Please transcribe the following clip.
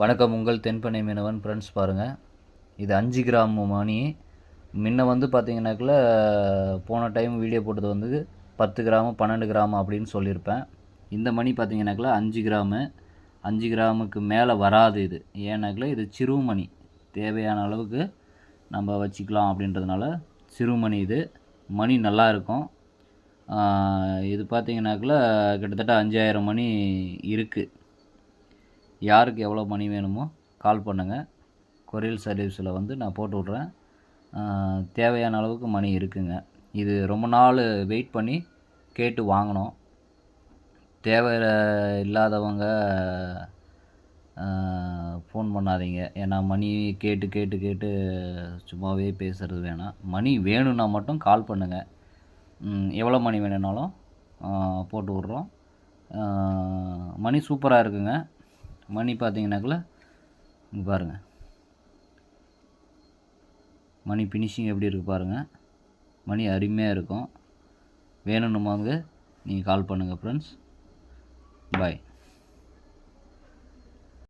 வணக்கம் உங்கள் தென்பனை மீனவன் ஃப்ரெண்ட்ஸ் பாருங்கள் இது அஞ்சு கிராம் மணி முன்ன வந்து பார்த்தீங்கன்னாக்குல போன டைம் வீடியோ போட்டது வந்து பத்து கிராமு பன்னெண்டு கிராம் அப்படின்னு சொல்லியிருப்பேன். இந்த மணி பார்த்தீங்கன்னாக்குல அஞ்சு கிராமு. அஞ்சு கிராமுக்கு மேலே வராது இது. ஏன்னாக்கில் இது சிறுமணி தேவையான அளவுக்கு நம்ம வச்சுக்கலாம் அப்படின்றதுனால சிறுமணி இது. மணி நல்லா இருக்கும். இது பார்த்தீங்கன்னாக்குல கிட்டத்தட்ட அஞ்சாயிரம் மணி இருக்குது யாருக்கு எவ்வளோ மணி வேணுமோ கால் பண்ணுங்கள் கொரியல் சர்வீஸில் வந்து நான் போட்டு விட்றேன். தேவையான அளவுக்கு மணி இருக்குங்க. இது ரொம்ப நாள் வெயிட் பண்ணி கேட்டு வாங்கினோம். தேவை இல்லாதவங்க ஃபோன் பண்ணாதீங்க. ஏன்னா மணி கேட்டு கேட்டு கேட்டு சும்மாவே பேசுகிறது வேணாம். மணி வேணும்னா மட்டும் கால் பண்ணுங்கள் எவ்வளோ மணி வேணும்னாலும் போட்டு விட்றோம். மணி சூப்பராக இருக்குங்க. மணி பார்த்தீங்கன்னாக்குள்ள இங்கே பாருங்கள் மணி ஃபினிஷிங் எப்படி இருக்குது பாருங்கள் மணி அருமையாக இருக்கும். வேணும்னுமாங்க நீங்கள் கால் பண்ணுங்கள் ஃப்ரெண்ட்ஸ் பாய்